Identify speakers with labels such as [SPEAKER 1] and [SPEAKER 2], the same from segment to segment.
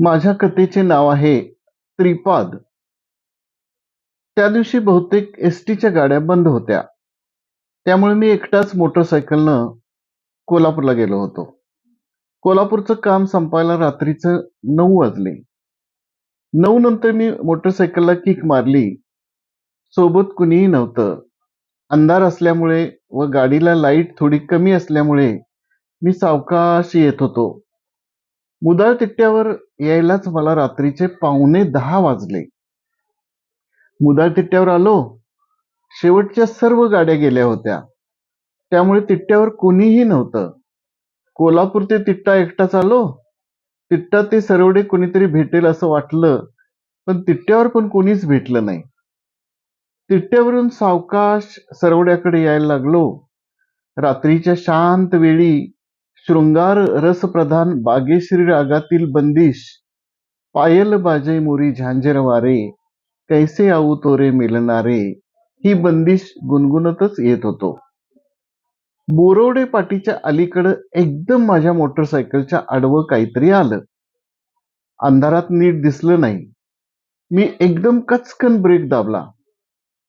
[SPEAKER 1] माझ्या कथेचे नाव आहे त्रिपाद. त्या दिवशी बहुतेक एस टीच्या गाड्या बंद होत्या. त्यामुळे मी एकटाच मोटरसायकलनं कोल्हापूरला गेलो होतो. कोल्हापूरचं काम संपायला रात्रीचं नऊ वाजले. नऊ नंतर मी मोटरसायकलला किक मारली. सोबत कुणीही नव्हतं. अंधार असल्यामुळे व गाडीला लाइट थोडी कमी असल्यामुळे मी सावकाश येत होतो. मुदाळ तिट्ट्यावर यायलाच मला रात्रीचे पावणे दहा वाजले. मुदाळ तिट्ट्यावर आलो. शेवटच्या सर्व गाड्या गेल्या होत्या. त्यामुळे तिट्ट्यावर कोणीही नव्हतं. कोल्हापूर ते तिट्टा एकटाच आलो. तिट्टा ते सरवडे कोणीतरी भेटेल असं वाटलं पण तिट्ट्यावर पण कोणीच भेटलं नाही. तिट्ट्यावरून सावकाश सरवड्याकडे यायला लागलो. रात्रीच्या शांत वेळी शृंगार रसप्रधान बागेश्री रागातील बंदिश पायल बाजे मोरी झांजर वारे कैसे आऊ तोरे मिलणारे ही बंदिश गुणगुणतच येत होतो. बोरवडे पाटीच्या अलीकडं एकदम माझ्या मोटरसायकलच्या आडवं काहीतरी आलं. अंधारात नीट दिसलं नाही. मी एकदम कचकन ब्रेक दाबला.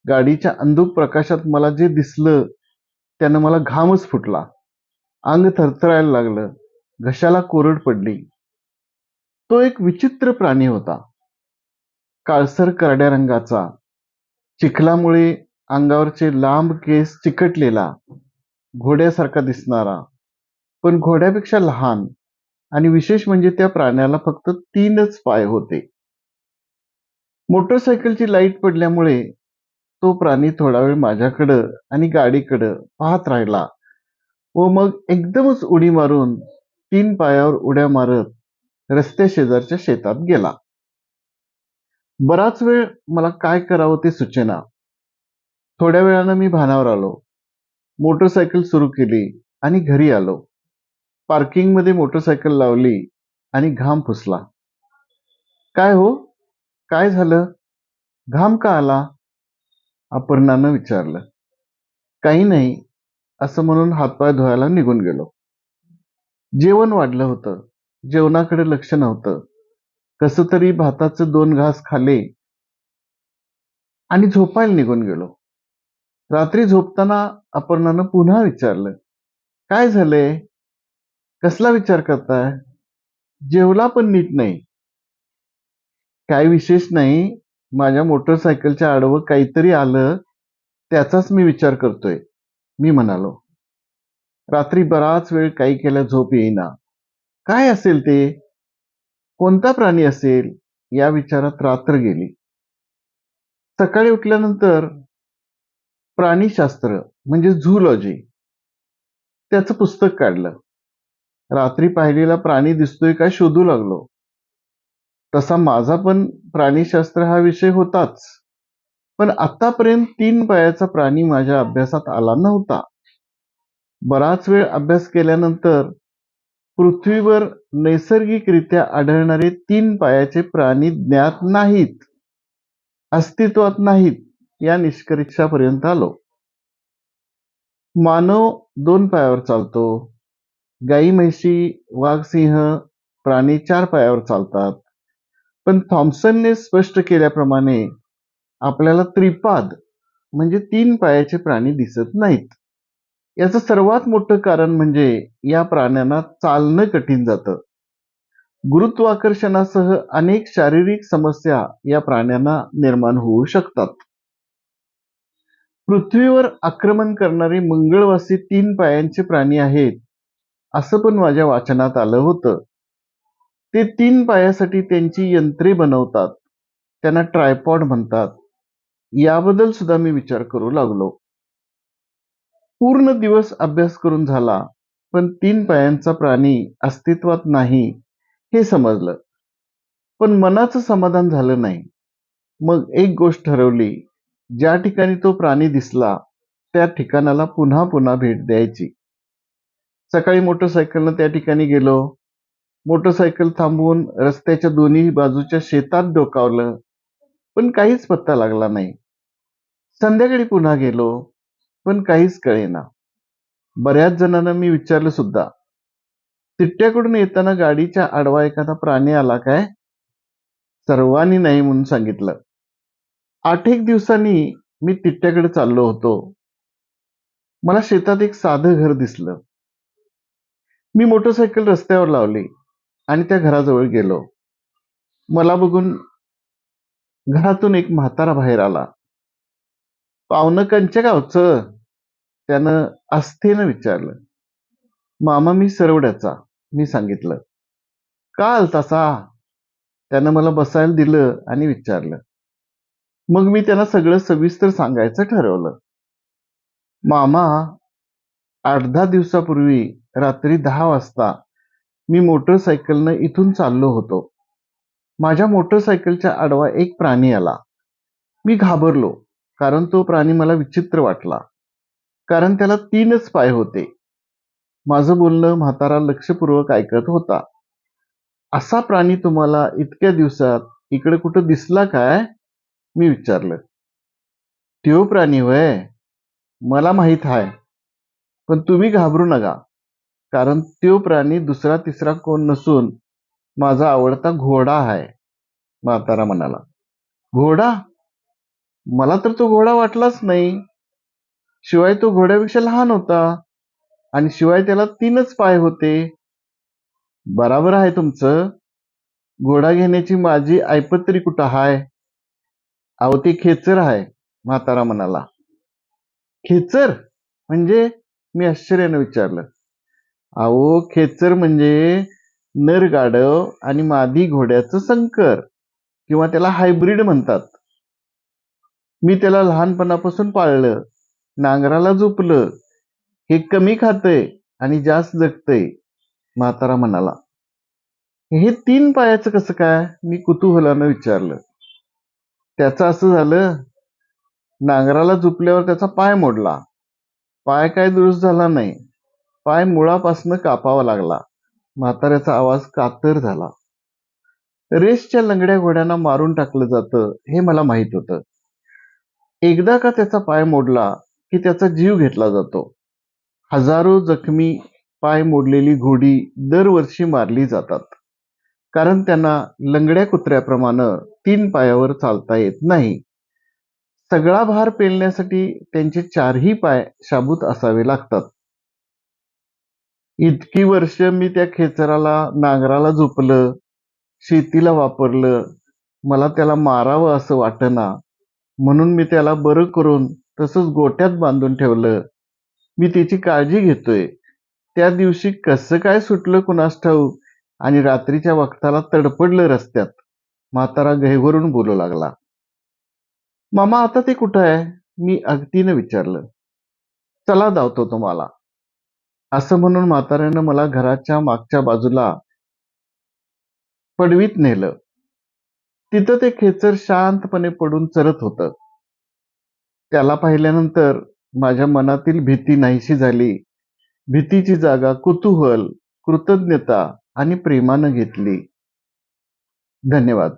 [SPEAKER 1] गाडीच्या अंधुक प्रकाशात मला जे दिसलं त्यानं मला घामच फुटला. अंग थरथरायला लागलं. घशाला कोरड पडली. तो एक विचित्र प्राणी होता. काळसर करड्या रंगाचा. चिखलामुळे अंगावरचे लांब केस चिकटलेला. घोड्यासारखा दिसणारा. पण घोड्यापेक्षा लहान आणि विशेष म्हणजे त्या प्राण्याला फक्त तीनच पाय होते. मोटरसायकलची लाइट पडल्यामुळे तो प्राणी थोडा वेळ माझ्याकडं आणि गाडीकडं पाहत राहिला. व मग एकदमच उडी मारून तीन पायावर उड्या मारत रस्त्या शेजारच्या शेतात गेला. बराच वेळ मला काय करावं ते सुचेना. थोड्या वेळानं मी भानावर आलो. मोटरसायकल सुरू केली आणि घरी आलो. पार्किंगमध्ये मोटरसायकल लावली आणि घाम पुसला. काय हो? काय झालं? घाम का आला? अपर्णानं विचारलं. काही नाही. असं म्हणून हातपाय धुवायला निघून गेलो. जेवण वाढलं होतं. जेवणाकडे लक्ष नव्हतं. कस तरी भाताचं दोन घास खाले आणि झोपायला निघून गेलो. रात्री झोपताना अपर्णानं पुन्हा विचारलं काय झालंय कसला विचार करताय? जेवला पण नीट नाही. काय विशेष नाही. माझ्या मोटरसायकलच्या आडवं काहीतरी आलं. त्याचाच मी विचार करतोय. मी म्हणालो रात्री बराच वेळ काही केल्या झोप येईना. काय असेल ते? कोणता प्राणी असेल? या विचारात रात्र गेली. सकाळी उठल्यानंतर प्राणीशास्त्र म्हणजे झूलॉजी त्याचं पुस्तक काढलं. रात्री पाहिलेला प्राणी दिसतोय का शोधू लागलो. तसा माझा पण प्राणीशास्त्र हा विषय होताच. पण आतापर्यंत तीन पायाचा प्राणी माझ्या अभ्यासात आला नव्हता. बराच वेळ अभ्यास केल्यानंतर पृथ्वीवर नैसर्गिकरित्या आढळणारे तीन पायाचे प्राणी ज्ञात नाहीत अस्तित्वात नाहीत या निष्कर्षापर्यंत आलो. मानव दोन पायावर चालतो. गाई म्हैशी वाघसिंह प्राणी चार पायावर चालतात. पण थॉम्सनने स्पष्ट केल्याप्रमाणे आपल्याला त्रिपाद म्हणजे तीन पायाचे प्राणी दिसत नाहीत. याचं सर्वात मोठं कारण म्हणजे या प्राण्यांना चालणं कठीण जातं. गुरुत्वाकर्षणासह अनेक शारीरिक समस्या या प्राण्यांना निर्माण होऊ शकतात. पृथ्वीवर आक्रमण करणारे मंगळवासी तीन पायांचे प्राणी आहेत असं पण माझ्या वाचनात आलं होतं. ते तीन पायासाठी त्यांची यंत्रे बनवतात. त्यांना ट्रायपॉड म्हणतात. याबद्दल सुद्धा मी विचार करू लागलो. पूर्ण दिवस अभ्यास करून झाला पण तीन पायांचा प्राणी अस्तित्वात नाही हे समजलं. पण मनाचं समाधान झालं नाही. मग एक गोष्ट ठरवली ज्या ठिकाणी तो प्राणी दिसला त्या ठिकाणाला पुन्हा पुन्हा भेट द्यायची. सकाळी मोटरसायकलनं त्या ठिकाणी गेलो. मोटरसायकल थांबवून रस्त्याच्या दोन्ही बाजूच्या शेतात डोकावलं पण काहीच पत्ता लागला नाही. संध्याकाळी पुन्हा गेलो पण काहीच कळेना. बऱ्याच जणांना मी विचारलं सुद्धा तिट्ट्याकडून येताना गाडीच्या आडवा एखादा प्राणी आला काय? सर्वांनी नाही म्हणून सांगितलं. आठ एक दिवसांनी मी तिट्ट्याकडे चाललो होतो. मला शेतात एक साधं घर दिसलं. मी मोटरसायकल रस्त्यावर लावली आणि त्या घराजवळ गेलो. मला बघून घरातून एक म्हातारा बाहेर आला. पाहुणं कंच्या गावचं त्यानं आस्थेनं विचारलं मामा मी सरवड्याचा मी सांगितलं. का आलतासा त्यानं मला बसायला दिलं आणि विचारलं. मग मी त्यांना सगळं सविस्तर सांगायचं ठरवलं. मामा आठ दहा दिवसापूर्वी रात्री दहा वाजता मी मोटरसायकलनं इथून चाललो होतो. माझ्या मोटरसायकलच्या आडवा एक प्राणी आला. मी घाबरलो. कारण तो प्राणी मला विचित्र वाटला. कारण त्याला तीनच पाय होते. माझं बोलणं म्हातारा लक्षपूर्वक ऐकत होता. असा प्राणी तुम्हाला इतक्या दिवसात इकडे कुठं दिसला काय? मी विचारलं. त्यो प्राणी वय मला माहीत आहे पण तुम्ही घाबरू नका. कारण त्यो प्राणी दुसरा तिसरा कोण नसून माझा आवडता घोडा आहे म्हातारा म्हणाला घोडा? मला तर तो घोडा वाटलाच नाही. शिवाय तो घोड्यापेक्षा लहान होता आणि शिवाय त्याला तीनच पाय होते. बराबर आहे तुमचं. घोडा घेण्याची माझी ऐपत तरी कुठं हाय? अहो ते खेचर आहे म्हातारा म्हणाला खेचर? म्हणजे मी आश्चर्यानं विचारलं. अहो खेचर म्हणजे नर गाढव आणि मादी घोड्याचं संकर किंवा त्याला हायब्रिड म्हणतात. मी त्याला लहानपणापासून पाळलं. नांगराला झोपलं. हे कमी खातंय आणि जास्त जगतंय म्हातारा म्हणाला हे तीन पायाचं कसं काय? मी कुतूहलानं विचारलं. त्याचं असं झालं नांगराला झुपल्यावर त्याचा पाय मोडला. पाय काय दुरुस्त झाला नाही. पाय मुळापासनं कापावा लागला. म्हाताऱ्याचा आवाज कातर झाला. रेसच्या लंगड्या घोड्यांना मारून टाकलं जातं हे मला माहीत होतं. एकदा का त्याचा पाय मोडला की त्याचा जीव घेतला जातो. हजारो जखमी पाय मोडलेली घोडी दरवर्षी मारली जातात. कारण त्यांना लंगड्या कुत्र्याप्रमाणे तीन पायावर चालता येत नाही. सगळा भार पेलण्यासाठी त्यांचे चारही पाय शाबूत असावे लागतात. इतकी वर्ष मी त्या खेचराला नांगराला झोपलं शेतीला वापरलं मला त्याला मारावं असं वाटना म्हणून मी त्याला बरं करून तसंच गोट्यात बांधून ठेवलं. मी त्याची काळजी घेतोय. त्या दिवशी कसं काय सुटलं कुणास ठाऊक? आणि रात्रीच्या वक्ताला तडपडलं रस्त्यात. म्हातारा गहिवरून बोलू लागला. मामा आता ते कुठं आहे? मी अगदीनं विचारलं. चला धावतो तुम्हाला. असं म्हणून म्हाताऱ्यानं मला घराच्या मागच्या बाजूला पडवीत नेलं. तिथं ते खेचर शांतपणे पडून चरत होतं. त्याला पाहिल्यानंतर माझ्या मनातील भीती नाहीशी झाली. भीतीची जागा कुतूहल कृतज्ञता आणि प्रेमानं घेतली. धन्यवाद.